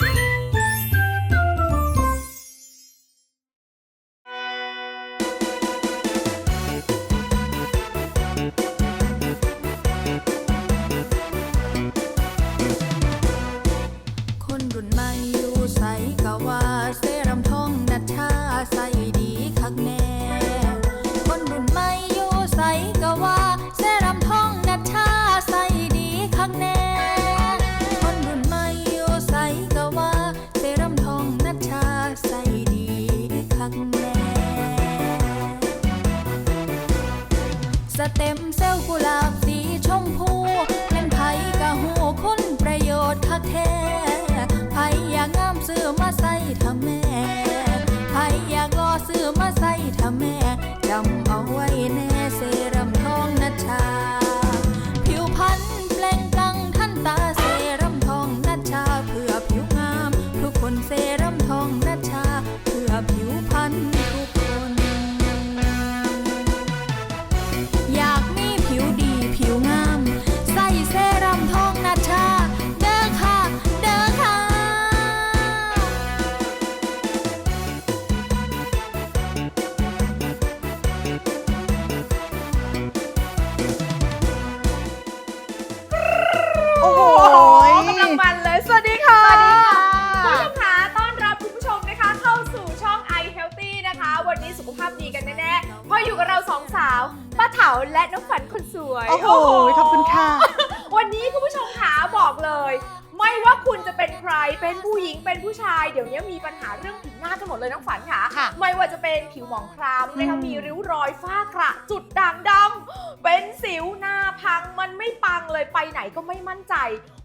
ค ขภาพดีกันแน่ๆเพราะอยู่กับเราสองสาวป้าเถาและน้องฝันคนสวยโอ้โหขอบคุณค่ะ วันนี้คุณผู้ชมขาบอกเลย ไม่ว่าคุณจะเป็นใครเป็นผู้หญิงเป็นผู้ชาย เดี๋ยวนี้มีปัญหาเรื่องผิว หน้ากันหมดเลยน้องฝันค่ะ ค่ะ ไม่ว่าจะเป็นผิวหมองคล้ำนะคะอืมมีริ้วรอยฝ้ากระจุดด่างดำเป็นสิวหน้าพังมันไม่ปังเลยไปไหนก็ไม่มั่นใจ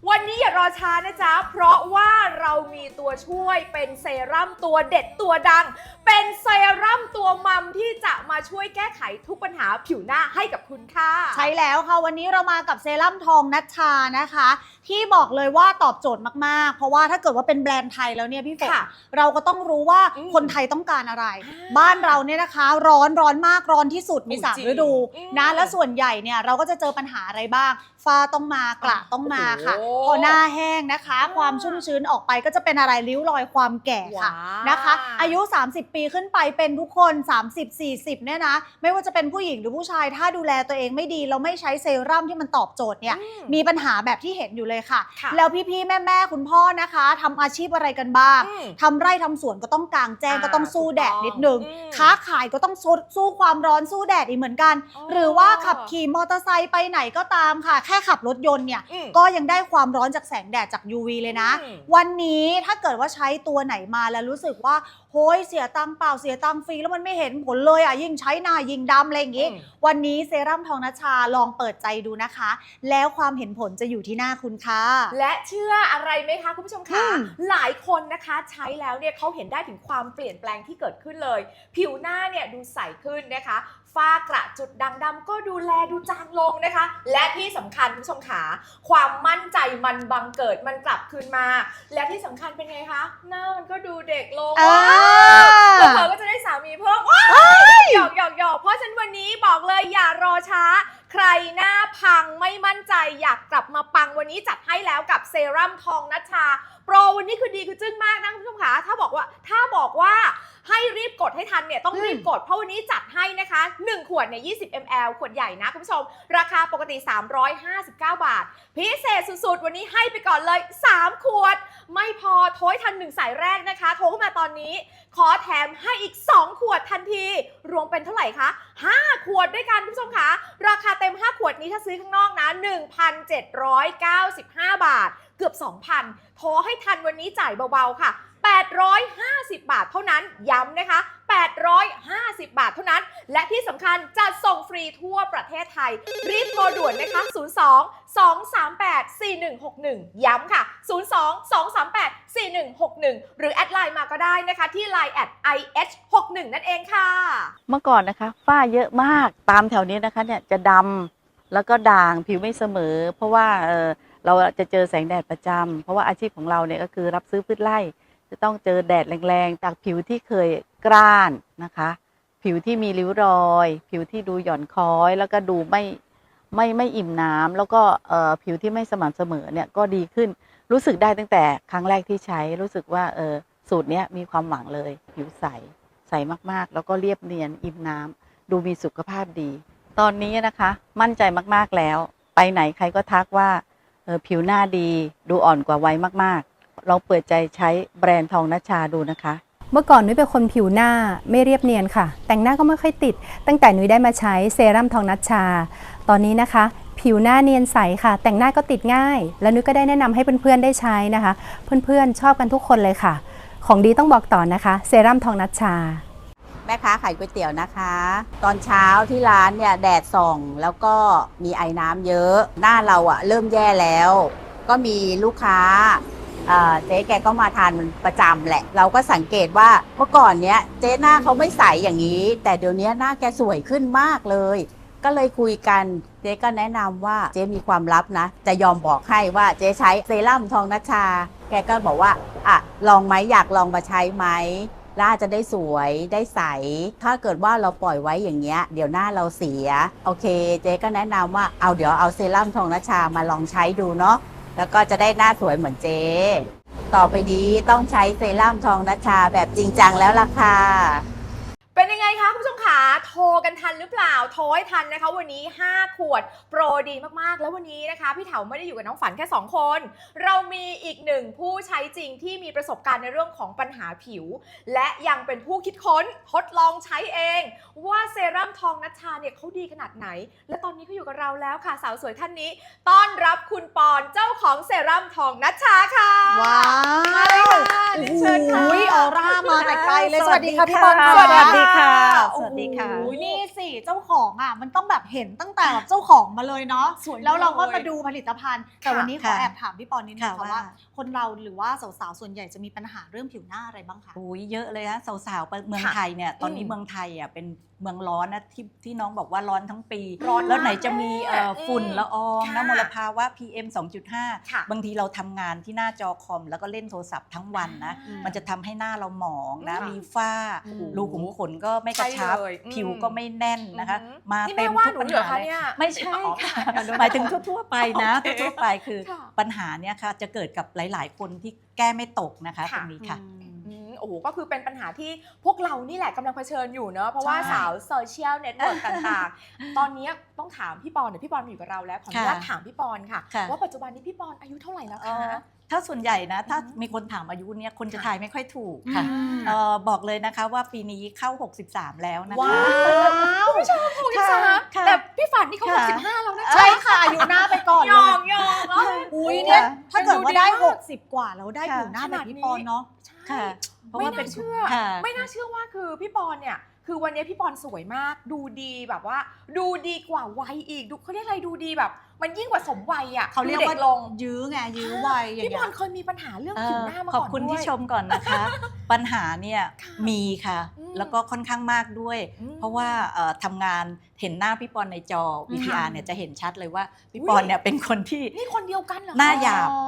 วันนี้อย่ารอช้านะจ๊ะ เพราะว่าเรามีตัวช่วยเป็นเซรั่มตัวเด็ดตัวดัง เป็นเซรั่มตัวมัมที่จะมาช่วยแก้ไขทุกปัญหาผิวหน้าให้กับคุณค่ะ ใช่แล้วค่ะ วันนี้เรามากับเซรั่มทองนัชชานะคะ ที่บอกเลยว่าตอบโจทย์มาก ๆ เพราะว่าถ้าเกิดว่าเป็นแบรนด์ไทยแล้วเนี่ยพี่ฝนค่ะ เราก็ต้องรู้ว่าอืมคนไทยต้องการอะไรอ่าบ้านเราเนี่ยนะคะ ร้อนร้อนมากร้อนที่สุดมีสามจริงฤดูอืมนะและส่วนใหญ่เนี่ยเราก็จะเจอปัญหาอะไรบ้างฝ้าต้องมากระต้องมาค่ะโอ้พอหน้าแห้งนะคะอ่าความชุ่มชื้นออกไปก็จะเป็นอะไรริ้วรอยความแก่ค่ะว้าวนะคะ อายุ 30 ปีขึ้นไปเป็นทุกคน 30 40 เนี่ยนะ ไม่ว่าจะเป็นผู้หญิงหรือผู้ชายถ้าดูแลตัวเองไม่ดีเราไม่ใช้เซรั่มที่มันตอบโจทย์เนี่ยอืมมีปัญหาแบบที่เห็นอยู่เลยค่ะค่ะแล้วพี่ๆแม่ๆคุณพ่อนะคะทำอาชีพอะไรกันบ้างอืมทำไร่ทำสวนก็ต้องกลางแจ้งอ่าก็ต้องสู้แดดถูกต้องนิดนึงอืมค้าขายก็ต้องสู้สู้ความร้อนสู้แดดอีกเหมือนกันอ๋อหรือว่าขับขี่มอเตอร์ไซค์ไปไหนก็ตามค่ะ แค่ขับรถยนต์เนี่ยอืมก็ยังได้ความร้อนจากแสงแดดจาก UV เลยนะอืมวันนี้ถ้าเกิดว่าใช้ตัวไหนมาแล้วรู้สึกว่า โฮ้ยเสียตังค์เปล่าเสียตังค์ฟรีแล้วมันไม่เห็นผลเลยอะยิ่งใช้หน้ายิ่งดำอะไรอย่างงี้ อืม วันนี้เซรั่มทองนัชชาลองเปิดใจดูนะคะ แล้วความเห็นผลจะอยู่ที่หน้าคุณค่ะ และเชื่ออะไรไหมคะคุณผู้ชมอืคะ ม หลายคนนะคะใช้แล้วเนี่ยเขาเห็นได้ถึงความเปลี่ยนแปลงที่เกิดขึ้นเลย ผิวหน้าเนี่ยดูใสขึ้นนะคะ ฝ้ากระจุดด่างดำก็ดูแลดูจางลงนะคะ และที่สำคัญคุณผู้ชมขาความมั่นใจมันบังเกิดมันกลับคืนมา และที่สำคัญเป็นไงคะ หน้ามันก็ดูเด็กลงอ่าเผลอๆก็จะได้สามีเพิ่มว้ายหยอกหยอกหยอกเพราะฉะนันวันนี้บอกเลยอย่ารอช้า ใครหน้าพังไม่มั่นใจอยากกลับมาปังวันนี้จัดให้แล้วกับเซรั่มทองนัชชาโป รวันนี้คือดีคือจึ้งมากนะคุณผู้ชมคะถ้าบอกว่าถ้าบอกว่าให้รีบกดให้ทันเนี่ยต้องรีบกด เพราะวันนี้จัดให้นะคะ 1 ขวดเนี่ย 20 ml ขวดใหญ่นะคุณผู้ชม ราคาปกติ 359 บาท พิเศษสุดๆ วันนี้ให้ไปก่อนเลย 3 ขวด ไม่พอโทรให้ทันหนึ่งสายแรกนะคะ โทรเข้ามาตอนนี้ ขอแถมให้อีก 2 ขวดทันที รวมเป็นเท่าไหร่คะ 5 ขวดด้วยกันคุณผู้ชมคะ ราคาเต็ม 5 ขวดนี้ถ้าซื้อข้างนอกนะ 1,795 บาท เกือบ 2,000โทรให้ทันวันนี้จ่ายเบาๆค่ะ 850 บาทเท่านั้นย้ำนะคะ 850 บาทเท่านั้น และที่สำคัญจะส่งฟรีทั่วประเทศไทย รีบโทรด่วนนะคะ 02 238 4161 ย้ำค่ะ 02 238 4161 หรือแอดไลน์มาก็ได้นะคะ ที่ Line at ih61 นั่นเองค่ะ เมื่อก่อนนะคะ ฝ้าเยอะมากตามแถวนี้นะคะเนี่ยจะดำแล้วก็ด่างผิวไม่เสมอ เพราะว่าเออ เราจะเจอแสงแดดประจำเพราะว่าอาชีพของเราเนี่ยก็คือรับซื้อพืชไร่ จะต้องเจอแดดแรงๆ จากผิวที่เคยกร้านนะคะ ผิวที่มีริ้วรอย ผิวที่ดูหย่อนคล้อย แล้วก็ดูไม่ไม่ไม่อิ่มน้ำแล้วก็เอ่อผิวที่ไม่สม่ำเสมอเนี่ยก็ดีขึ้นรู้สึกได้ตั้งแต่ครั้งแรกที่ใช้รู้สึกว่าเออสูตรเนี้ยมีความหวังเลย ผิวใสใสมากๆ แล้วก็เรียบเนียนอิ่มน้ำดูมีสุขภาพดี ตอนนี้นะคะมั่นใจมากๆแล้ว ไปไหนใครก็ทักว่า ผิวหน้าดีดูอ่อนกว่าวัยมากๆ เราเปิดใจใช้แบรนด์ทองนัชชาดูนะคะ เมื่อก่อนนุ้ยเป็นคนผิวหน้าไม่เรียบเนียนค่ะ แต่งหน้าก็ไม่ค่อยติด ตั้งแต่นุ้ยได้มาใช้เซรั่มทองนัชชา ตอนนี้นะคะ ผิวหน้าเนียนใสค่ะ แต่งหน้าก็ติดง่าย แล้วนุ้ยก็ได้แนะนำให้เพื่อนๆได้ใช้นะคะ เพื่อนๆชอบกันทุกคนเลยค่ะ ของดีต้องบอกต่อนะคะ เซรั่มทองนัชชา ม่ค้าขายก๋วยเตี๋ยวนะคะ ตอนเช้าที่ร้านเนี่ยแดดส่องแล้วก็มีไอ้น้ำเยอะ หน้าเราอะเริ่มแย่แล้ว ก็มีลูกค้าเจ๊แกก็มาทานประจำแหละ เราก็สังเกตว่าเมื่อก่อนเนี้ยเจ๊หน้าเขาไม่ใสอย่างนี้ แต่เดี๋ยวนี้หน้าแกสวยขึ้นมากเลย ก็เลยคุยกัน เจ๊ก็แนะนำว่าเจ๊มีความลับนะ จะยอมบอกให้ว่าเจ๊ใช้เซรั่มทองนัชชา แกก็บอกว่าอะลองไหมอยากลองมาใช้ไหม หน้าจะได้สวยได้ใส ถ้าเกิดว่าเราปล่อยไว้อย่างเงี้ย เดี๋ยวหน้าเราเสีย โอเค เจ๊ก็แนะนำว่าเอาเดี๋ยวเอาเซรั่มทองนัชชามาลองใช้ดูเนาะแล้วก็จะได้หน้าสวยเหมือนเจ๊ต่อไปนี้ต้องใช้เซรั่มทองนัชชาแบบจริงจังแล้วล่ะค่ะ งไงคะคุณผู้ชมขาโทรกันทันหรือเปล่า โทรให้ทันนะคะ วันนี้ 5 ขวดโปรดีมากๆ แล้ววันนี้นะคะ พี่เถาไม่ได้อยู่กับน้องฝันแค่ 2 คน เรามีอีกหนึ่งผู้ใช้จริงที่มีประสบการณ์ในเรื่องของปัญหาผิว และยังเป็นผู้คิดค้นทดลองใช้เอง ว่าเซรั่มทองนัชชาเนี่ยเขาดีขนาดไหน และตอนนี้เขาอยู่กับเราแล้วค่ะ สาวสวยท่านนี้ ต้อนรับคุณปอนเจ้าของเซรั่มทองนัชชาค่ะว้าวมาเลยค่ะเรียนเชิญค่ะอุ้ยออร่ามาแต่ไกลเลยสสวัวัสสดีดีค่ะพี่ค่ะบอลสวัสดีค่ะโอ้โหสวัสดีค่ะนี่สิเจ้าของอะมันต้องแบบเห็นตั้งแต่แบบเจ้าของมาเลยเนาะสวยแล้วเราก็เลยมาดูผลิตภัณฑ์ แต่ค่ะวันนี้ขอค่ะแอบถามพี่ปอนนิดนึงค่ะค่ะว่า ว่า คนเราหรือว่าสาวๆส่วนใหญ่จะมีปัญหาเรื่องผิวหน้าอะไรบ้างคะโอ้ยเยอะเลยนะสาวๆไปเมืองไทยเนี่ยตอนนี้อืมเมืองไทยอะเป็น เมืองร้อนนะที่ที่น้องบอกว่าร้อนทั้งปี ร้อนแล้วไหนมากจะมีเอ่ออมฝุ่นละอองค่ะน้ำมลภาวะ PM ค่ะ 2.5 บางทีเราทำงานที่หน้าจอคอม แล้วก็เล่นโทรศัพท์ทั้งวันนะอ่ามันจะทำให้หน้าเราหมองนะ ค่ะมีฝ้าอืมรูขุมขนก็ไม่กระชับ ใช่เลยอืมผิวก็ไม่แน่นนะคะ อือหือ มานี่เต็แม่มว่าทุกหนูปัญเหรอหาคะเลย เนี่ยไม่ใช่อ๋อ ค่ะไม่ใช่หมายถึงทั่ว ๆ ไปนะโอเคทั่วๆไปคือค่ะปัญหาเนี่ยค่ะจะเกิดกับหลาย ๆ คนที่แก้ไม่ตกนะคะค่ะ ตรงนี้ค่ะ อืม โอ้โหก็คือเป็นปัญหาที่พวกเรานี่แหละกำลังเผชิญอยู่เนอะเพราะว่าใช่สาวโซเชียลเน็ตเวิร์กต่างๆ ตอนนี้ต้องถามพี่ปอนเดี๋ยวพี่ปอนมาอยู่กับเราแล้วขออนุญาตค่ะถามพี่ปอนค่ะค่ะว่าปัจจุบันนี้พี่ปอนอายุเท่าไหร่แล้วเอ่คะอถ้าส่วนใหญ่นะถ้าอือฮึมีคนถามอายุเนี่ยคนจะค่ะทายไม่ค่อยถูกค่ะอืมเอ่อบอกเลยนะคะว่าปีนี้เข้า 63 แล้วนะคะว้าวคุณผู้ชมหกสิบสามค่ะแต่พี่ฝันนี่เขาหค่ะกสิบห้าแล้วนะใช่ค่ะอายุหน้าไปก่อนยเลอยงยองเนอะอุ้ยเนี่ยค่ะถ้าเกิดว่าได้ดูดีมาก60 กว่าแล้วได้ค่ะผิวหน้าแบบพี่ปอนเนาะใช่ ค่ะ เพราะไม่ว่าเป็น่านเชื่อ ค่ะ ไม่น่าเชื่อว่าคือพี่ปอนเนี่ย คือวันนี้พี่ปอนสวยมาก ดูดีแบบว่า ดูดีกว่าวัยอีก ดูเขาเรียกอะไรดูดีแบบ มันยิ่งกว่าสมวัยอะเขาเรียกดูด็ว่าลงยื้อไงยื้อวัยอย่างพี่บเงี้อยลเคยมีปัญหาเรื่องเอ่ผิวอหน้ามาขก่ออบนคุณด้วยที่ชมก่อนนะคะ ปัญหาเนี่ยค่ะมีค่ะ อืมแล้วก็ค่อนข้างมากด้วย อืมเพราะว่าเอ่อทำงาน เห็นหน้าพี่ปอนในจอ VTR เนี่ยจะเห็นชัดเลยว่าพี่ปอนเนี่ยเป็นคนที่นี่คนเดียวกันเหรอคะหน้าหยาบอ๋อ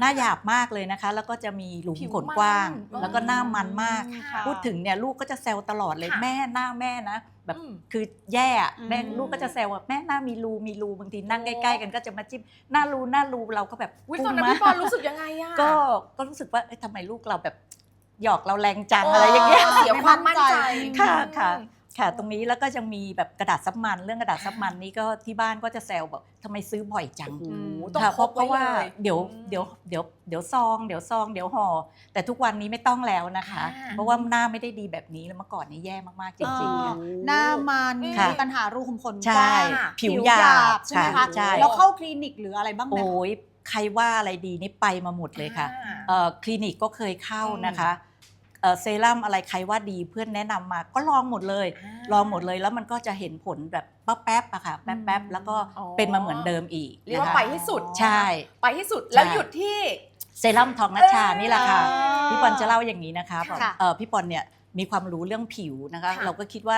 หน้าหยาบมากเลยนะคะ แล้วก็จะมีหลุมผิวขนกว้างมันแล้วก็หน้ามันมากค่ะพูดถึงเนี่ยลูกก็จะแซวตลอดเลยค่ะแม่หน้าแม่นะแบบอืมคือแย่อะอืมแม่ลูกก็จะแซวว่าแม่หน้ามีรูมีรูบางทีนั่งใกล้ๆกันก็จะมาจิ้มหน้ารูหน้ารูเราก็แบบอุ๊ยพุ่ตอนงนั้นมาพี่ปอนรู้สึกยังไงอะก็ก็รู้สึกว่าเอ้ยทำไมลูกเราแบบหยอกเราแรงจังอะไรอย่างเงี้ยเสียความมั่นใจค่ะค่ะ ค่ะ ตรงนี้แล้วก็ยังมีแบบกระดาษซับมัน เรื่องกระดาษซับมันนี่ก็ที่บ้านก็จะแซวแบบทำไมซื้อบ่อยจังโอ้โหมต้องค่ะพเพราะกเพราะไว้ว่าเลยเดี๋ยวอืมเดี๋ยวเดี๋ยวเดี๋ยวซองเดี๋ยวซองเดี๋ยวห่อแต่ทุกวันนี้ไม่ต้องแล้วนะคะ อ่า เพราะว่าหน้าไม่ได้ดีแบบนี้แล้วเมื่อก่อนนี่แย่มากๆจริงๆค่ะเออหน้ามันค่ะมีปัญหารูขุมขนใช่กว้างผิวหยาบใช่ไหมค่ะคะใช่ แล้วเข้าคลินิกหรืออะไรบ้างไหมโอ้ยใครว่าอะไรดีนี่ไปมาหมดเลยค่ะ อ่า เอ่อคลินิกก็เคยเข้าอืมนะคะ เอ่อเซรั่มอะไรใครว่าดีเพื่อนแนะนำมาก็ลองหมดเลย ลองหมดเลยแล้วมันก็จะเห็นผลแบบแป๊บๆอะค่ะแป๊บๆแล้วก็อ๋อเป็นมาเหมือนเดิมอีกเรียกว่านะคะไปให้สุดใช่ ไปให้สุดแล้วใช่หยุดที่เซรั่มทองนัชชานี่แหละค่ะอ่าพี่ปอนจะเล่าอย่างนี้นะคะค่ะบอกเอ่อพี่ปอนเนี่ย มีความรู้เรื่องผิวนะคะ ค่ะเราก็คิดว่า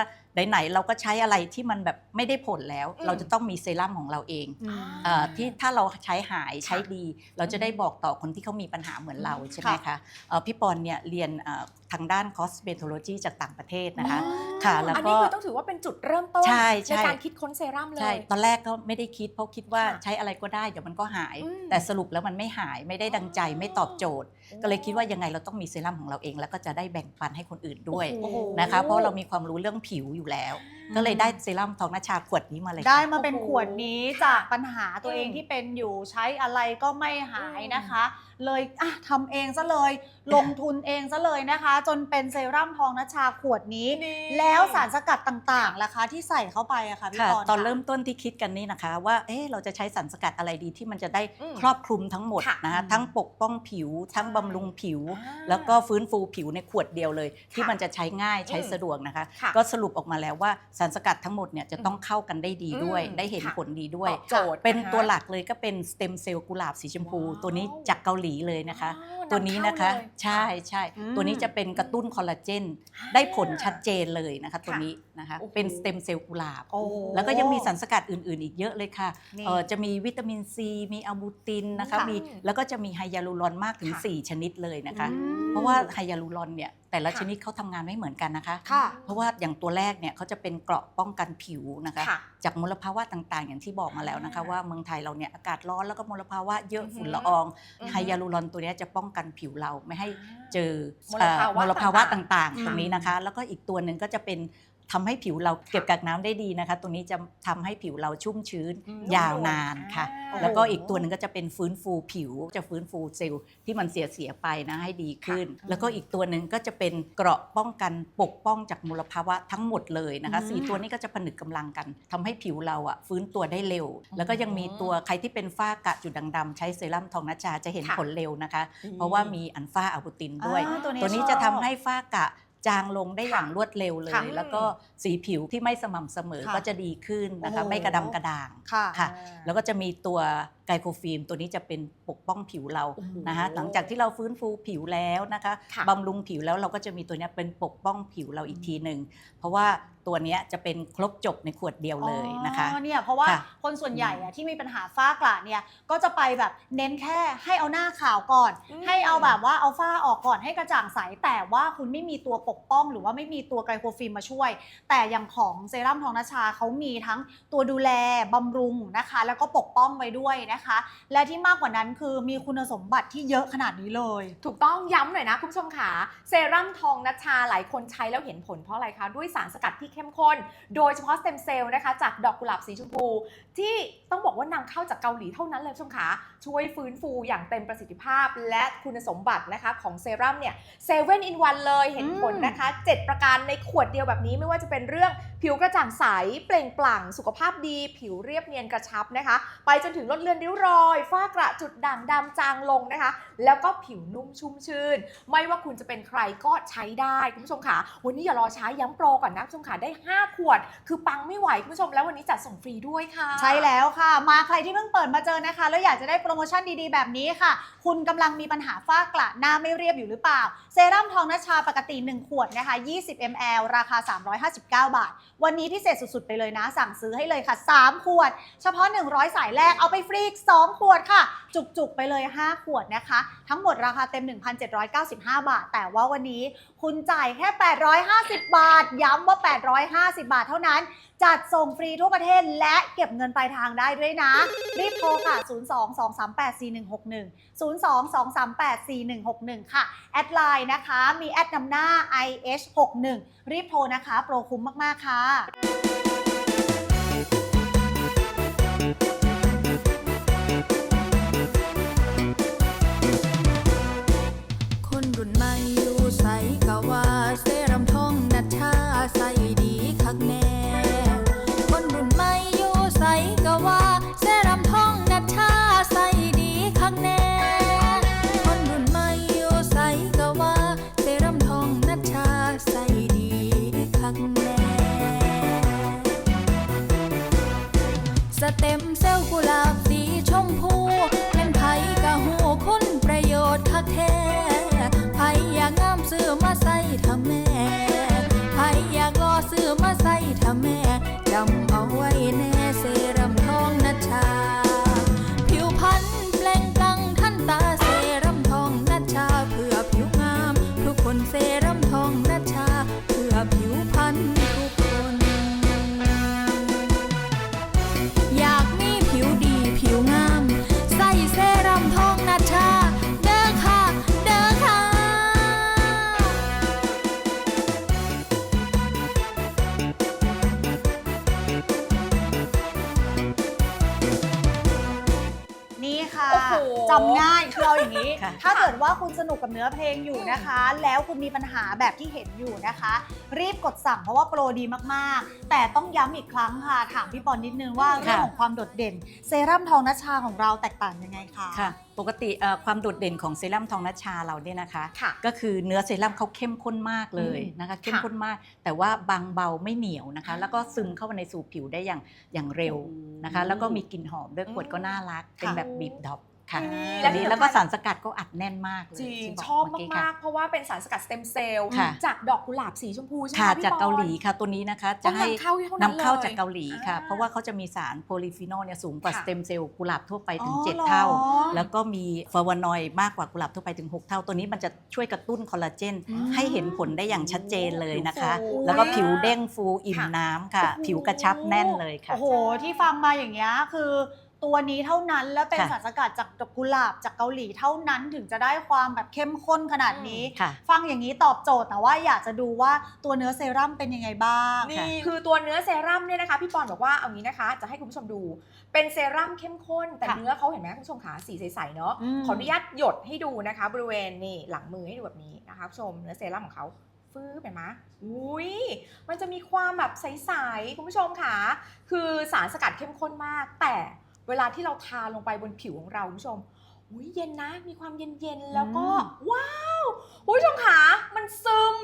ไหนๆเราก็ใช้อะไรที่มันแบบไม่ได้ผลแล้ว อืม เราจะต้องมีเซรั่มของเราเองอืม เอ่อที่ถ้าเราใช้หายใช้ค่ะดี เราจะได้บอกต่อคนที่เขามีปัญหาเหมือนเราใช่ไหมคะเอ่อพี่ปอนเนี่ยเรียนเอ่อทางด้าน cosmetology จากต่างประเทศนะคะ อ๋อ ค่ะแล้วก็อันนี้คือต้องถือว่าเป็นจุดเริ่มต้นใช่ใช่การคิดค้นเซรั่มเลยใช่ตอนแรกก็ไม่ได้คิดเพราะคิดว่าค่ะใช้อะไรก็ได้เดี๋ยวมันก็หาย อืมแต่สรุปแล้วมันไม่หายไม่ได้ดังใจอ๋อ ไม่ตอบโจทย์ ก็เลยคิดว่ายังไงเราต้องมีเซรั่มของเราเอง แล้วก็จะได้แบ่งปันให้คนอื่นด้วยโอ้โห นะคะเพราะเรามีความรู้เรื่องผิวอยู่แล้วก็เลยได้เซรั่มทองนาชาขวดนี้มาเลยได้ค่ะมาเป็นโอ้โหขวดนี้จากปัญหาตัวเองอืมที่เป็นอยู่ใช้อะไรก็ไม่หายอืมนะคะ เลยอะทำเองซะเลย ลงทุนเองซะเลยนะคะ จนเป็นเซรั่มทองนชาขวดนี้ นี่ แล้วสารสกัดต่างๆล่ะคะที่ใส่เข้าไปอะค่ะพี่ค่ะกรณ์ตอนค่ะเริ่มต้นที่คิดกันนี่นะคะ ว่าเอ๊ะเราจะใช้สารสกัดอะไรดีที่มันจะได้อืมครอบคลุมทั้งหมดค่ะนะคะทั้งปกป้องผิว ทั้งบำรุงผิว อ่าแล้วก็ฟื้นฟูผิวในขวดเดียวเลย ที่ค่ะมันจะใช้ง่ายใช้อืมสะดวกนะคะ ค่ะ ก็สรุปออกมาแล้วว่าสารสกัดทั้งหมดเนี่ยจะต้องเข้ากันได้ดีด้วย อืมได้เห็นค่ะ ผลดีด้วย ตอบโจทย์เป็นนะคะตัวหลักเลยก็เป็นสเต็มเซลล์กุหลาบสีชมพู ว้าว ตัวนี้จากเกาหลีเลยนะคะ อ๋อตัวนี้นะคะำเข้าเลย ใช่ใช่อืม ตัวนี้จะเป็นกระตุ้นคอลลาเจนอ่าได้ผลชัดเจนเลยนะคะ ตัวนี้นะคะโอ้โห เป็นสเต็มเซลล์กุหลาบ โอ้ แล้วก็ยังมีสารสกัดอื่น ๆ อีกเยอะเลยค่ะนี่เอ่อจะมีวิตามินซี มีอะบูตินนะคะค่ะมีแล้วก็จะมีไฮยาลูรอนมากถึง ค่ะ 4 ชนิดเลยนะคะ อืม เพราะว่าไฮยาลูรอนเนี่ย แต่ละค่ะชนิดเขาทำงานไม่เหมือนกันนะคะค่ะเพราะว่าอย่างตัวแรกเนี่ยเขาจะเป็นเกราะป้องกันผิวนะคะค่ะจากมลภาวะต่างๆ อย่างที่บอกมาแล้วนะคะอ่าว่าเมืองไทยเราเนี่ยอากาศร้อนแล้วก็มลภาวะเยอะอือหือฝุ่นละอองอือหือไฮยาลูรอนตัวเนี้ยจะป้องกันผิวเราไม่ให้เจอมลภาวะเอ่อมลภาวะต่างๆต่างอืๆมตรงนี้นะคะ แล้วก็อีกตัวหนึ่งก็จะเป็น ทำให้ผิวเราเก็บกักน้ำได้ดีนะคะตัวนี้จะทำให้ผิวเราชุ่มชื้นอืม ยาวนานค่ะ อ่า แล้วก็อีกตัวหนึ่งก็จะเป็นฟื้นฟูผิว จะฟื้นฟูเซลล์ที่มันเสียเสียๆไปนะให้ดีขึ้นค่ะแล้วก็อีกตัวหนึ่งก็จะเป็นเกราะป้องกันปกป้องจากมลภาวะทั้งหมดเลยนะคะอืม สี่ตัวนี้ก็จะผนึกกำลังกันทำให้ผิวเราอะฟื้นตัวได้เร็ว แล้วก็ยังมีตัวใครที่เป็นฝ้ากระจุดด่างดำใช้เซรั่มทองนัชชาจะเห็นค่ะผลเร็วนะคะ เพราะว่ามีอันฟ้าอะบูตินด้วยอ่าตัวนี้ตัวนี้ชอบ จะทำให้ฝ้ากระ จางลงได้อย่างรวดเร็วเลค่ะยแล้วก็สีผิวที่ไม่สม่ำเสมอค่ะก็จะดีขึ้นนะคะ โอ้โห ไม่กระดำกระด่างค่ะค่ะแล้วก็จะมีตัวไกลโคฟิล์มตัวนี้จะเป็นปกป้องผิวเราโอ้โหนะคะหลังจากที่เราฟื้นฟูผิวแล้วนะคะค่ะบำรุงผิวแล้วเราก็จะมีตัวเนี้ยเป็นปกป้องผิวเราอีกทีหนึ่งเพราะว่าตัวเนี้ยจะเป็นครบจบในขวดเดียวเลยนะคะอ๋อเนี่ยเพราะว่าค่ะคนส่วนใหญ่อะที่มีปัญหาฝ้ากระเนี่ยก็จะไปแบบเน้นแค่ให้เอาหน้าขาวก่อนอืมให้เอาแบบว่าเอาฝ้าออกก่อนให้กระจ่างใสแต่ว่าคุณไม่มีตัวปกป้อง หรือว่าไม่มีตัวไกลโคฟิล์มมาช่วย แต่อย่างของเซรั่มทองนชาเขามีทั้งตัวดูแลบำรุงนะคะ แล้วก็ปกป้องไว้ด้วยนะคะ และที่มากกว่านั้นคือมีคุณสมบัติที่เยอะขนาดนี้เลย ถูกต้องย้ำหน่อยนะคุณผู้ชมค่ะเซรั่มทองนัชชาหลายคนใช้แล้วเห็นผลเพราะอะไรคะ ด้วยสารสกัดที่เข้มข้น โดยเฉพาะสเต็มเซลล์นะคะ จากดอกกุหลาบสีชมพู ที่ต้องบอกว่านำเข้าจากเกาหลีเท่านั้นเลยคุณผู้ชมค่ะช่วยฟื้นฟูอย่างเต็มประสิทธิภาพ และคุณสมบัตินะคะของเซรั่มเนี่ยเซเว่นอินวันเลยเห็นผลนะคะ 7 ประการในขวดเดียวแบบนี้ไม่ว่าจะเป็นเรื่องผิวกระจ่างใสเปล่งปลั่งสุขภาพดี ผิวเรียบเนียนกระชับนะคะ ไปจนถึงลดเลือนริ้วรอยฝ้ากระจุดด่างดำจางลงนะคะ แล้วก็ผิวนุ่มชุ่มชื่น ไม่ว่าคุณจะเป็นใครก็ใช้ได้คุณผู้ชมค่ะ วันนี้อย่ารอช้าย้ำโปรก่อนนะคุณผู้ชมค่ะได้ 5 ขวด คือปังไม่ไหวคุณผู้ชมแล้ววันนี้จัดส่งฟรีด้วยค่ะ ใช่แล้วค่ะ มาใครที่เพิ่งเปิดมาเจอนะคะ แล้วอยากจะได้โปรโมชั่นดีๆ แบบนี้ค่ะ คุณกำลังมีปัญหาฝ้ากระหน้าไม่เรียบอยู่หรือเปล่า เซรั่มทองนชาปกติ 1 ขวดนะคะ 20 ml ราคา 359 บาท วันนี้พิเศษสุดๆ ไปเลยนะ สั่งซื้อให้เลยค่ะ 3 ขวด เฉพาะ 100 สายแรกเอาไปฟรีก 2 ขวดค่ะ จุกๆ ไปเลย 5 ขวดนะคะ ทั้งหมดราคาเต็ม 1,795 บาท แต่ว่าวันนี้คุณจ่ายแค่ 850 บาท ย้ำว่า 850 บาทเท่านั้น จัดส่งฟรีทั่วประเทศและเก็บเงินปลายทางได้ด้วยนะ รีบโทรค่ะ 022384161 022384161 ค่ะ แอดไลน์นะคะ มีแอดนำหน้า IH61 รีบโทรนะคะ โปรคุ้มมาก ๆ ค่ะ ว่าคุณสนุกกับเนื้อเพลงอยู่นะคะ แล้วคุณมีปัญหาแบบที่เห็นอยู่นะคะ รีบกดสั่งเพราะว่าโปรดีมากๆ แต่ต้องย้ำอีกครั้งค่ะ ถามพี่ปอนนิดนึงว่าค่ะเรื่องของความโดดเด่น เซรั่มทองนัชชาของเราแตกต่างยังไงคะค่ะ ปกติเอ่อความโดดเด่นของเซรั่มทองนัชชาเราเนี่ยนะคะค่ะก็คือเนื้อเซรั่มเขาเข้มข้นมากเลยอืมนะคะเข้มข้นมาก แต่ว่าบางเบาไม่เหนียวนะคะ แล้วก็ซึมเข้าไปในสู่ผิวได้อย่างอย่างเร็วนะคะ แล้วก็มีกลิ่นหอมด้วยขวดก็น่ารักเป็นแบบบีบดรอป ค่ะอืมอันนี้แล้วก็สารสกัดก็อัดแน่นมากเลยจริงที่ชอบเกี้มากๆ เพราะว่าเป็นสารสกัดสเต็มเซลล์ค่ะ จากดอกกุหลาบสีชมพูใช่ไหมค่ะพี่จากปอนเกาหลีค่ะตัวนี้นะคะต้จะองให้นำเข้าเท่านั้นนำเข้าเลยจากเกาหลีค่ะ อ่าเพราะว่าเขาจะมีสารโพลีฟีนอลเนี่ยสูงกว่าค่ะ สเต็มเซลล์กุหลาบทั่วไปถึง อ๋อ7เหรอเท่า แล้วก็มีฟลาวานอยด์มากกว่ากุหลาบทั่วไปถึง 6 เท่า ตัวนี้มันจะช่วยกระตุ้นคอลลาเจนให้เห็นผลได้อย่างชัดเจนเลยนะคะ โอ้โหแล้วก็ผิวเด้งฟูอิ่มค่ะ น้ำค่ะ ผิวกระชับแน่นเลยค่ะ โอ้โห ที่ฟังมาอย่างเงี้ยคือ ตัวนี้เท่านั้นแล้วเป็นค่ะสารสกัดจากดอกกุหลาบจากเกาหลีเท่านั้นถึงจะได้ความแบบเข้มข้นขนาดนี้ ค่ะ ฟังอย่างนี้ตอบโจทย์แต่ว่าอยากจะดูว่าตัวเนื้อเซรั่มเป็นยังไงบ้าง นี่คือตัวเนื้อเซรั่มเนี่ยนะคะ พี่ปอนบอกว่าเอางี้นะคะ จะให้คุณผู้ชมดู เป็นเซรั่มเข้มข้น แต่ค่ะเนื้อเขาเห็นไหมคุณผู้ชมขาสีใสๆเนาะอืม ขออนุญาตหยดให้ดูนะคะ บริเวณนี่หลังมือให้ดูแบบนี้นะคะคุณผู้ชมเนื้อเซรั่มของเขาฟื้นเห็นไหมอุ้ยมันจะมีความแบบใสๆคุณผู้ชมค่ะคือสารสกัดเข้มข้นมาก แต่ เวลาที่เราทาลงไปบนผิวของเราคุณผู้ชมอุ้ยเย็นนะ มีความเย็นๆ แล้วก็ ว้าวคุณผู้ชมขามันซึม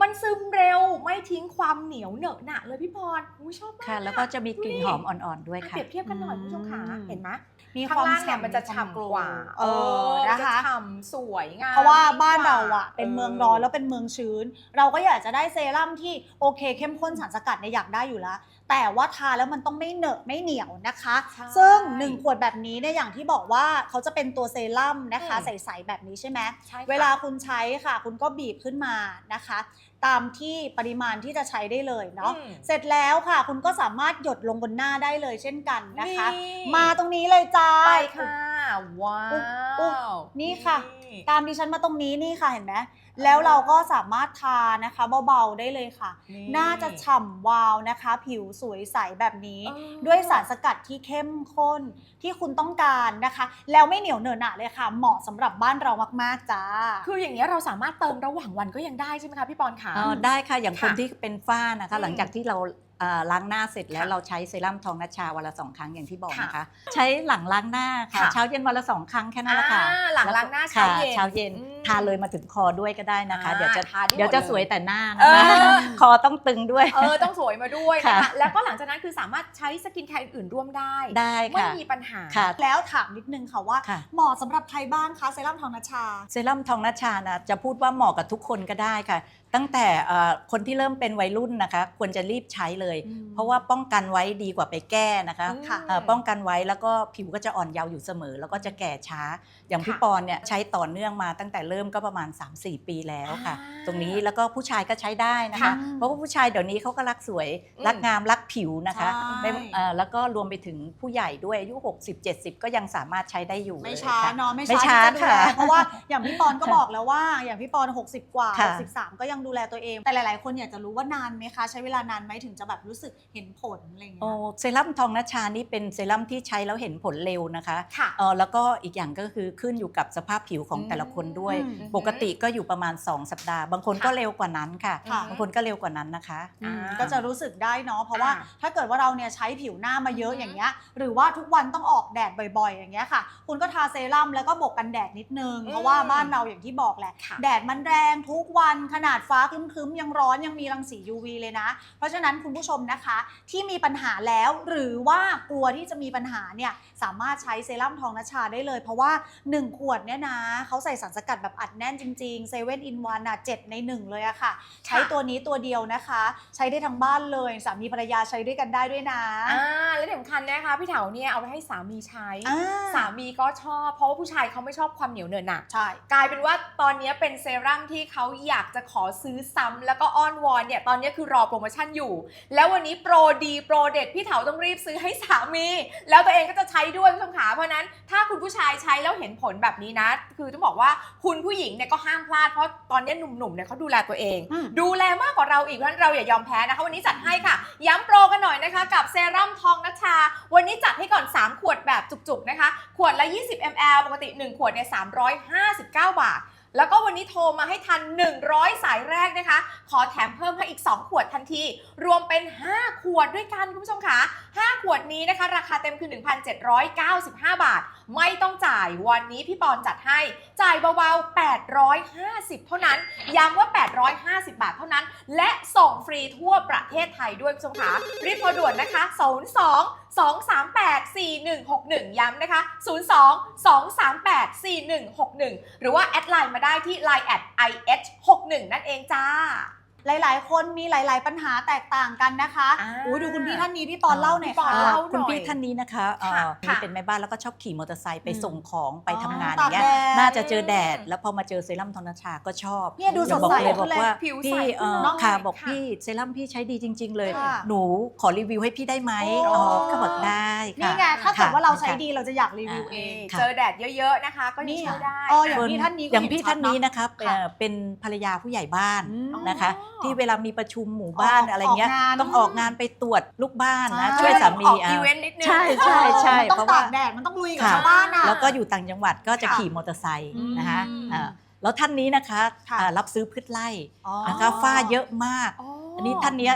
มันซึมเร็วไม่ทิ้งความเหนียวเหนอะหนะเลยพี่พรอุ้ยชอบมากค่ะ แล้วก็จะมีกลิ่นหอมอ่อนๆด้วยอะค่ะเปรียบเทียบกันหน่อยอืมคุณผู้ชมขาเห็นไหมมีคข้างวามล่างเนี่ยฉ่ำมันจะควฉ่ำกว่า เออมันะจะคะฉ่ำสวยงามเพราะว่าบ้านเรากว่อะเป็นเมืองร้อนแล้วเป็นเมืองชื้น เราก็อยากจะได้เซรั่มที่โอเค เข้มข้นสารสกัดเนี่ยอยากได้อยู่แล้ว แต่ว่าทาแล้วมันต้องไม่เหนอะไม่เหนียวนะคะ ใช่ซึ่ง 1 ขวดแบบนี้เนี่ยอย่างที่บอกว่าเขาจะเป็นตัวเซรั่มนะคะ อืมใสๆ แบบนี้ใช่ไหม ใช่ค่ะ เวลาคุณใช้ค่ะ คุณก็บีบขึ้นมานะคะ ตามที่ปริมาณที่จะใช้ได้เลยเนาะอืม เสร็จแล้วค่ะ คุณก็สามารถหยดลงบนหน้าได้เลยเช่นกันนะคะ นี่มาตรงนี้เลยจ้า ไปค่ะ ว้าอุ๊บอุ๊บวนี่ค่ะนี่ ตามดิฉันมาตรงนี้นี่ค่ะเห็นไหมแล้วเราก็สามารถทานะคะเบาๆได้เลยค่ะนี่น่าจะฉ่ำวาวนะคะ ผิวสวยใสแบบนี้เออด้วยสารสกัดที่เข้มข้นที่คุณต้องการนะคะ แล้วไม่เหนียวเหนอะหนะเลยค่ะ เหมาะสำหรับบ้านเรามากๆจ้า คืออย่างเงี้ยเราสามารถเติมระหว่างวันก็ยังได้ใช่ไหมคะพี่ปอนขาเอ่อได้ค่ะอย่างคนค่ะที่เป็นฝ้านะคะอืมหลังจากที่เราเอ่อ ล้างหน้าเสร็จแล้วค่ะเราใช้เซรั่มทองนัชชาวันละสองครั้งอย่างที่บอกค่ะนะคะ ใช้หลังล้างหน้าค่ะค่ะ เช้าเย็นวันละสองครั้งแค่นั้นแหละค่ะอ่าหลังล้างหน้าค่ะเช้าเย็นเช้าเย็นอืม ทาเลยมาถึงคอด้วยก็ได้นะคะอ่าเดี๋ยวจะทาได้หมดเดี๋ยวจะเลยสวยแต่หน้าเอนะคะอคอต้องตึงด้วย เออต้องสวยมาด้วยนะคะค่ะแล้วก็หลังจากนั้นคือสามารถใช้สกินแคร์อื่นๆร่วมได้ได้ไม่ค่ะ มีปัญหา ค่ะ แล้วถามนิดนึงค่ะว่า ค่ะ เหมาะสำหรับใครบ้างคะเซรั่มทองนัชชา เซรั่มทองนัชชานะจะพูดว่าเหมาะกับทุกคนก็ได้ค่ะ ตั้งแต่เอ่อคนที่เริ่มเป็นวัยรุ่นนะคะ ควรจะรีบใช้เลย อืม เพราะว่าป้องกันไว้ดีกว่าไปแก้นะคะค่ะ เอ่อป้องกันไว้แล้วก็ผิวก็จะอ่อนเยาว์อยู่เสมอ แล้วก็จะแก่ช้าอย่างพี่ค่ะปอนเนี่ยใช้ต่อเนื่องมาตั้งแต่เริ่มก็ประมาณ 3-4 ปีแล้วค่ะอ่าตรงนี้แล้วก็ผู้ชายก็ใช้ได้นะคะค่ะเพราะว่าผู้ชายเดี๋ยวนี้เขาก็รักสวยอืมรักงามรักผิวนะคะใช่ไม่เอ่อแล้วก็รวมไปถึงผู้ใหญ่ด้วยอายุ 60-70 ก็ยังสามารถใช้ได้อยู่ ไม่เลยช้าค่ะเนาะไม่ไม่ช้าช้าที่จะดูแลค่ะเพราะว่าอย่างพี่ปอนก็บอกแล้วว่าอย่างพี่ปอน 60 กว่าค่ะ63 ก็ยังดูแลตัวเอง แต่หลาย ๆ คนอยากจะรู้ว่านานไหมคะ ใช้เวลานานไหมถึงจะแบบรู้สึกเห็นผลอะไรอย่างเงี้โอ้ยเซรั่มทองนัชชานี่เป็นเซรั่มที่ใช้แล้วเห็นผลเร็วนะคะค่ะเออแล้วก็อีกอย่างก็คือขึ้นอยู่กับสภาพผิวของอืมแต่ละคนด้วยอืมปกติก็อยู่ประมาณ 2 สัปดาห์ บางคนก็ค่ะเร็วกว่านั้นค่ะค่ะ บางคนก็เร็วกว่านั้นนะคะอืมอ่าก็จะรู้สึกได้เนาะเพราะว่าอ่าถ้าเกิดว่าเราเนี่ยใช้ผิวหน้ามาเยอะอือฮึอย่างเงี้ยหรือว่าทุกวันต้องออกแดดบ่อย ๆ อย่างเงี้ยค่ะ คุณก็ทาเซรั่มแล้วก็บวกกันแดดนิดนึงอืมเพราะว่าบ้านเราอย่างที่บอกแหละค่ะแดดมันแรงทุกวันขนาดฟ้าครึ้มๆยังร้อนยังมีรังสี UV เลยนะ เพราะฉะนั้นคุณผู้ชมนะคะ ที่มีปัญหาแล้วหรือว่ากลัวที่จะมีปัญหาเนี่ยสามารถใช้เซรั่มทองนชาได้เลย เพราะว่า1 ขวดเนี่ยนะเขาใส่สารสกัดแบบอัดแน่นจริงๆเซเว่นอินวันอะเจ็ดใน 1 เลยอะค่ะ ใช้ตัวนี้ตัวเดียวนะคะ ใช้ได้ทั้งบ้านเลยสามีภรรยาใช้ด้วยกันได้ด้วยนะอ่าและที่สำคัญนะคะพี่เถาเนี่ยเอาไปให้สามีใช้อ่าสามีก็ชอบ เพราะว่าผู้ชายเขาไม่ชอบความเหนียวเหนอะหนะใช่กลายเป็นว่าตอนนี้เป็นเซรั่มที่เขาอยากจะขอซื้อซ้ำแล้วก็อ้อนวอนเนี่ยตอนนี้คือรอโปรโมชั่นอยู่ แล้ววันนี้โปรดีโปรเด็ดพี่เถาต้องรีบซื้อให้สามี แล้วตัวเองก็จะใช้ด้วยคุณผู้ชมขาเพราะฉะนั้นถ้าคุณผู้ชายใช้แล้วเห็นผลแบบนี้นะ คือต้องบอกว่าคุณผู้หญิงเนี่ยก็ห้ามพลาดเพราะตอนนี้หนุ่มๆเนี่ยเขาดูแลตัวเองอืมดูแลมากกว่าเราอีกเพราะฉะนั้นเราอย่ายอมแพ้นะคะ วันนี้จัดให้ค่ะ ย้ำโปรกันหน่อยนะคะ กับเซรั่มทองนัชชา วันนี้จัดให้ก่อน 3 ขวดแบบจุกๆนะคะ ขวดละ 20 ml ปกติ 1 ขวดเนี่ย359 บาท แล้วก็วันนี้โทรมาให้ทัน 100 สายแรกนะคะ ขอแถมเพิ่มให้อีก 2 ขวดทันที รวมเป็น 5 ขวดด้วยกันคุณผู้ชมคะ5ขวดนี้นะคะ ราคาเต็มคือ 1,795 บาท ไม่ต้องจ่ายวันนี้พี่ปอนจัดให้ จ่ายเบาๆ 850 เท่านั้น ย้ำว่า 850 บาทเท่านั้น และส่งฟรีทั่วประเทศไทยด้วยคุณผู้ชมคะรีบโทรด่วนนะคะ 02 238 4161 ย้ำนะคะ 02 238 4161 หรือว่าแอดไลน์มาได้ที่ line at ih61 นั่นเองจ้า หลายๆ คนมีหลาย ๆ ปัญหาแตกต่างกันนะคะอ่าอุ้ยดูคุณพี่ท่านนี้พี่ปอนเล่าหน่อยพี่ปอนค่ะ เล่าคุณหน่อยพี่ท่านนี้นะคะเอ่อค่ะมีค่ะเป็นแม่บ้านแล้วก็ชอบขี่มอเตอร์ไซค์ไปอืมส่งของไปอ๋อทำงานอย่างเงี้ยตากแดดน่าจะเจอแดด แล้วพอมาเจอเซรั่มทองนาชาก็ชอบเนี่ยดูดี๋วบอกสดใสเลยขึ้บอนกเลยว่าผิวใสพี่เอ่อขึ้นเนอะค่ะบอกค่ะพี่เซรั่มพี่ใช้ดีจริง ๆ เลย ค่ะหนูขอรีวิวให้พี่ได้ไหมโอ้ อ๋อก็บอกได้ค่ะนี่ไงถ้าเกิดค่ะว่าเราใช้ค่ะดีเราจะอยากรีวิวเอง ค่ะ เจอแดดเยอะ ๆ นะคะ ก็ยังนี่ช่วยได้ อ๋ออย่างส่วนพี่ท่านนี้ก็อย่างเห็นพี่ชัดท่านนี้เนอะนะคะค่ะเอ่อเป็นภรรยาผู้ใหญ่บ้าน อืม นะคะอ๋อที่เวลามีประชุมหมู่บ้านออกอะไรเงี้ยออกงานต้องออกงานไปตรวจลูกบ้านนะใช่ช่วยสามีออกอะอีเวนต์นิดนึงใช่ใช่ใช่มันต้องเพราะว่าตากแดดมันต้องลุยกับค่ะชาวบ้านอะแล้วก็อยู่ต่างจังหวัดก็จะค่ะขี่มอเตอร์ไซค์อืมนะคะอ่าแล้วท่านนี้นะคะค่ะอ่ารับซื้อพืชไร่อ๋อนะคะฝ้าเยอะมากอ๋ออันนี้ท่านเนี้ย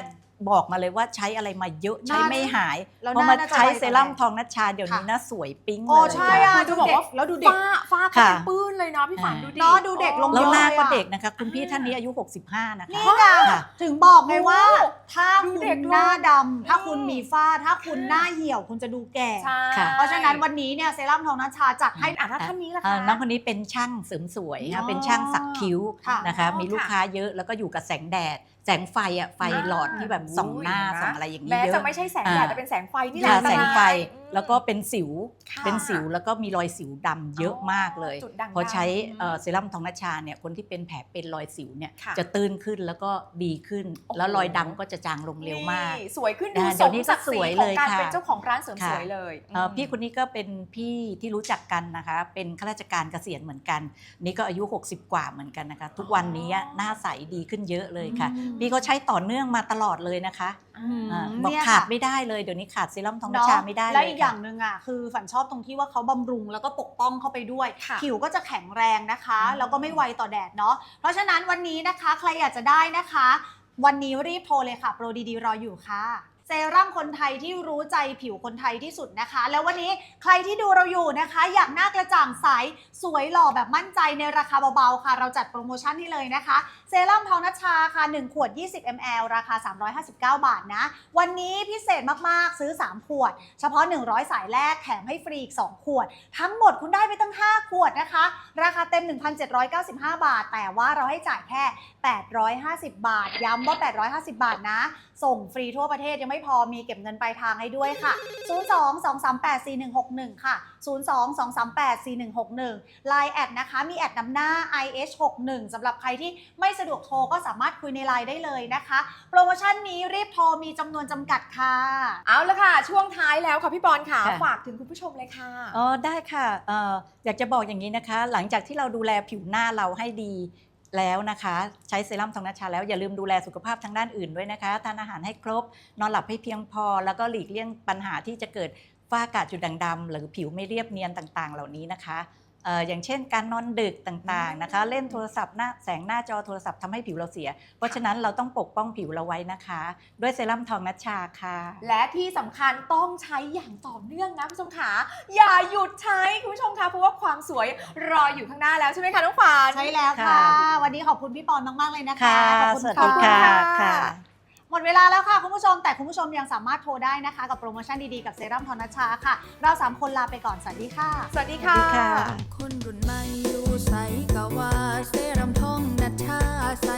บอกมาเลยว่าใช้อะไรมาเยอะใช้น่าไม่หายแล้วพอมาน่าจะใช้ไวกว่าเซรั่มแรงทองนัชชาเดี๋ยวนี้ค่ะน่าสวยปิ๊งโอ้เลยใช่ค่ะอะคือดูจะบอกเด็กว่าแล้วดูเด็กฝ้าฝ้าเขาค่ะเป็นปื้นเลยเนาะพี่ฝันอ่าดูดิเนาะดูเด็กลงแล้วหน้าเยอะก็อะเด็กนะคะ คุณพี่ท่านนี้อายุ 65 นะคะนี่ไงค่ะถึงบอกไงว่าโอ้ถ้าดูคุเด็กณด้วยหน้าดำถ้าคุณอืมมีฝ้าถ้าคุณหน้าเหี่ยวคุณจะดูแก่ใช่ค่ะเพราะฉะนั้นวันนี้เนี่ยเซรั่มทองนัชชาจัดให้อะถ้าท่านนี้ล่ะเอ่คะอน้องคนนี้เป็นช่างเสริมสวยอ๋ค่ะอเป็นช่างสักคิ้วค่ะนะคะอ๋อมีลูกค่ะค้าเยอะแล้วก็อยู่กับแสงแดดแสงไฟอะไฟอ่าหลอดที่แบบส่องหน้าโอ้ยส่องอะไรอย่างนี้แม้เยจะอะ ไม่ใช่แสงแดดอ่า แต่เป็นแสงไฟนี่แหละค่ะอันตแสรายงไฟอืม แล้วก็เป็นสิว ค่ะเป็นสิวแล้วก็มีรอยสิวดำเยอะมากเลย จุดด่างพอใช้ดำเอ่อเซรั่มทองนัชชาเนี่ยคนที่เป็นแผลเป็นรอยสิวเนี่ยค่ะจะตื้นขึ้นแล้วก็ดีขึ้น โอ้โห แล้วรอยดำก็จะจางลงเร็วมาก นี่สวยขึ้นดูอ่าสเดี๋ยวมนี้ก็ศักดิ์ศรีสวยขเลองยการค่ะเป็นเจ้าของร้านเสริมค่ะสวยเลยเอ่อมพี่คนนี้ก็เป็นพี่ที่รู้จักกันนะคะ เป็นข้าราชการเกษียณเหมือนกัน นี่ก็อายุ 60 กว่าเหมือนกันนะคะ ทุกวันนี้หน้าใสดีขึ้นเยอะเลยค่ะ อืม พี่เขาใช้ต่อเนื่องมาตลอดเลยนะคะอืมอ่าบอกเนี่ยขาดค่ะ ไม่ได้เลยเดี๋ยวนี้ขาดเซรั่มทองนัชเนาะชาไม่ได้เลยและอีกอย่างค่ะ หนึ่งอะคือฝันชอบตรงที่ว่าเขาบำรุงแล้วก็ปกป้องเข้าไปด้วย ค่ะผิวก็จะแข็งแรงนะคะ อืม แล้วก็ไม่ไวต่อแดดเนาะเพราะฉะนั้นวันนี้นะคะใครอยากจะได้นะคะ วันนี้รีบโทรเลยค่ะ โปรดีๆ รออยู่ค่ะ เซรั่มคนไทยที่รู้ใจผิวคนไทยที่สุดนะคะ แล้ววันนี้ใครที่ดูเราอยู่นะคะ อยากหน้ากระจ่างใสสวยหล่อแบบมั่นใจในราคาเบาๆค่ะ เราจัดโปรโมชั่นให้เลยนะคะ เซรั่มทองนัชชาค่ะ 1 ขวด 20 ml ราคา 359 บาทนะ วันนี้พิเศษมาก ๆ ซื้อ 3 ขวด เฉพาะ 100 สายแรกแถมให้ฟรีอีก 2 ขวด ทั้งหมดคุณได้ไปตั้ง 5 ขวดนะคะ ราคาเต็ม 1,795 บาท แต่ว่าเราให้จ่ายแค่ 850 บาท ย้ำว่า 850 บาทนะ ส่งฟรีทั่วประเทศยังไม่พอมีเก็บเงินปลายทางให้ด้วยค่ะ 02-238-4161 ค่ะ02-238-4161 Line แอดนะคะ มีแอดนำหน้า IH61 สำหรับใครที่ไม่สะดวกโทรก็สามารถคุยในไลน์ได้เลยนะคะ โปรโมชั่นนี้รีบโทรมีจำนวนจำกัดค่ะ เอาละค่ะ ช่วงท้ายแล้วค่ะพี่บอลค่ะ ค่ะ ฝากถึงคุณผู้ชมเลยค่ะ อ๋อได้ค่ะเอ่ออยากจะบอกอย่างนี้นะคะ หลังจากที่เราดูแลผิวหน้าเราให้ดีแล้วนะคะ ใช้เซรั่มทองนัชชาแล้วอย่าลืมดูแลสุขภาพทางด้านอื่นด้วยนะคะทานอาหารให้ครบ นอนหลับให้เพียงพอ แล้วก็หลีกเลี่ยงปัญหาที่จะเกิด ฝ้ากระจุดด่างดำหรือผิวไม่เรียบเนียนต่างๆ เหล่านี้นะคะเอ่ออย่างเช่น การนอนดึกต่างๆนะคะ เล่นโทรศัพท์หน้าแสงหน้าจอโทรศัพท์ทำให้ผิวเราเสีย เพราะฉะนั้นเราต้องปกป้องผิวเราไว้นะคะ ด้วยเซรั่มทองนัชชาค่ะ และที่สำคัญต้องใช้อย่างต่อเนื่องนะคุณผู้ชมขาอย่าหยุดใช้คุณผู้ชมคะเพราะว่าความสวยรออยู่ข้างหน้าแล้วใช่ไหมคะน้องฟานใช่แล้วค่ะค่ะ วันนี้ขอบคุณพี่ปอนมากๆเลยนะคะค่ะขอบคุณสวัสค่ะดีค่ะค่ะ หมดเวลาแล้วค่ะคุณผู้ชม แต่คุณผู้ชมยังสามารถโทรได้นะคะ กับโปรโมชั่นดีๆ กับเซรั่มทอนัชชาค่ะ เราสามคนลาไปก่อน สวัสดีค่ะ สวัสดีค่ะสวัสดีค่ะคนรุ่นใหม่อยู่ใสก็ว่าเซรั่มทองนัชชาใส